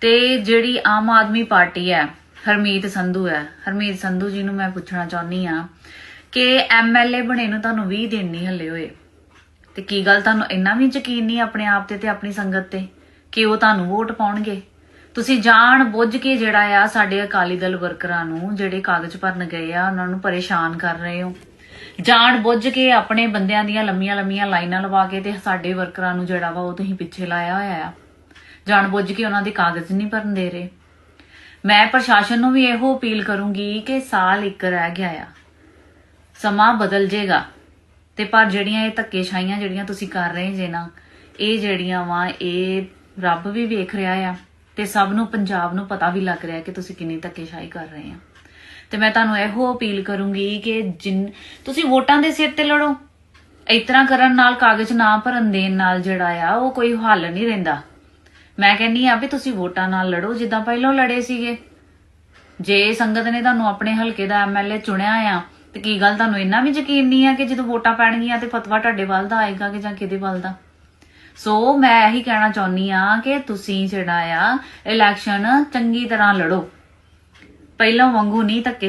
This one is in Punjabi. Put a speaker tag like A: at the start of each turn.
A: ਤੇ ਜਿਹੜੀ ਆਮ ਆਦਮੀ ਪਾਰਟੀ ਹੈ, ਹਰਮੀਤ ਸੰਧੂ ਹੈ। ਹਰਮੀਤ ਸੰਧੂ ਜੀ ਨੂੰ ਮੈਂ ਪੁੱਛਣਾ ਚਾਹੁੰਦੀ ਆ ਕਿ ਐਮਐਲਏ ਬਣੇ ਨੂੰ ਤੁਹਾਨੂੰ 20 ਦਿਨ ਨਹੀਂ ਹੱਲੇ ਹੋਏ। ਤੇ ਕੀ ਗੱਲ ਤੁਹਾਨੂੰ ਇੰਨਾ ਵੀ ਯਕੀਨ ਨਹੀਂ ਆਪਣੇ ਆਪ ਤੇ ਤੇ ਆਪਣੀ ਸੰਗਤ ਤੇ ਕਿ ਉਹ ਤੁਹਾਨੂੰ ਵੋਟ ਪਾਉਣਗੇ? ਤੁਸੀਂ ਜਾਣ ਬੁੱਝ ਕੇ ਜਿਹੜਾ ਆ ਸਾਡੇ ਅਕਾਲੀ ਦਲ ਵਰਕਰਾਂ ਨੂੰ ਜਿਹੜੇ ਕਾਗਜ਼ ਭਰਨ ਗਏ ਆ, ਉਹਨਾਂ ਨੂੰ ਪਰੇਸ਼ਾਨ ਕਰ ਰਹੇ ਹੋ। ਜਾਣ ਬੁੱਝ ਕੇ ਆਪਣੇ ਬੰਦਿਆਂ ਦੀਆਂ ਲੰਮੀਆਂ ਲੰਮੀਆਂ ਲਾਈਨਾਂ ਲਵਾ ਕੇ ਤੇ ਸਾਡੇ ਵਰਕਰਾਂ ਨੂੰ ਜਿਹੜਾ ਵਾ ਉਹ ਤੁਸੀਂ ਪਿੱਛੇ ਲਾਇਆ ਹੋਇਆ ਆ। ਜਾਣ ਬੁੱਝ ਕੇ ਉਹਨਾਂ ਦੇ ਕਾਗਜ਼ ਨਹੀਂ ਭਰਨ ਦੇ ਰਹੇ। ਮੈਂ ਪ੍ਰਸ਼ਾਸਨ ਨੂੰ ਵੀ ਇਹੋ ਅਪੀਲ ਕਰੂੰਗੀ ਕਿ ਸਾਲ ਇੱਕ ਰਹਿ ਗਿਆ ਆ। ਸਮਾਂ ਬਦਲ ਜੇਗਾ। ਤੇ ਪਰ ਜਿਹੜੀਆਂ ਇਹ ਧੱਕੇਸ਼ਾਹੀਆਂ ਜਿਹੜੀਆਂ ਤੁਸੀਂ ਕਰ ਰਹੇ ਜੇ ਨਾ, ਇਹ ਜਿਹੜੀਆਂ ਵਾ, ਇਹ ਰੱਬ ਵੀ ਵੇਖ ਰਿਹਾ ਆ। ਤੇ ਸਭ ਨੂੰ, ਪੰਜਾਬ ਨੂੰ ਪਤਾ ਵੀ ਲੱਗ ਰਿਹਾ ਕਿ ਤੁਸੀਂ ਕਿੰਨੀ ਧੱਕੇਸ਼ਾਹੀ ਕਰ ਰਹੇ ਆ। ਤੇ ਮੈਂ ਤੁਹਾਨੂੰ ਇਹੋ ਅਪੀਲ ਕਰੂੰਗੀ ਕਿ ਜਿਨ, ਤੁਸੀਂ ਵੋਟਾਂ ਦੇ ਸਿਰ ਤੇ ਲੜੋ। ਇਸ ਤਰ੍ਹਾਂ ਕਰਨ ਨਾਲ ਕਾਗਜ਼ ਨਾ ਭਰਨ ਦੇਣ ਨਾਲ ਜਿਹੜਾ ਆ, ਉਹ ਕੋਈ ਹੱਲ ਨਹੀਂ ਰਹਿੰਦਾ। ਮੈਂ ਕਹਿੰਨੀ ਆ ਵੀ ਤੁਸੀਂ ਵੋਟਾਂ ਨਾਲ ਲੜੋ, ਜਿੱਦਾਂ ਪਹਿਲਾਂ ਲੜੇ ਸੀਗੇ। ਜੇ ਸੰਗਤ ਨੇ ਤੁਹਾਨੂੰ ਆਪਣੇ ਹਲਕੇ ਦਾ ਐਮਐਲਏ ਚੁਣਿਆ ਆ, ਤੇ ਕੀ ਗੱਲ ਤੁਹਾਨੂੰ ਇੰਨਾ ਵੀ ਯਕੀਨ ਨਹੀਂ ਆ ਕਿ ਜਦੋਂ ਵੋਟਾਂ ਪੈਣਗੀਆਂ ਤੇ ਫਤਵਾ ਤੁਹਾਡੇ ਵੱਲ ਦਾ ਆਏਗਾ ਕਿ ਜਾਂ ਕਿਹਦੇ ਵੱਲ ਦਾ? ਸੋ ਮੈਂ ਇਹੀ ਕਹਿਣਾ ਚਾਹੁੰਨੀ ਆ ਕਿ ਤੁਸੀਂ ਜਿਹੜਾ ਆ, ਇਲੈਕਸ਼ਨ ਚੰਗੀ ਤਰ੍ਹਾਂ ਲੜੋ। ਪਹਿਲਾਂ ਵਾਂਗੂ ਨਹੀਂ ਧੱਕੇ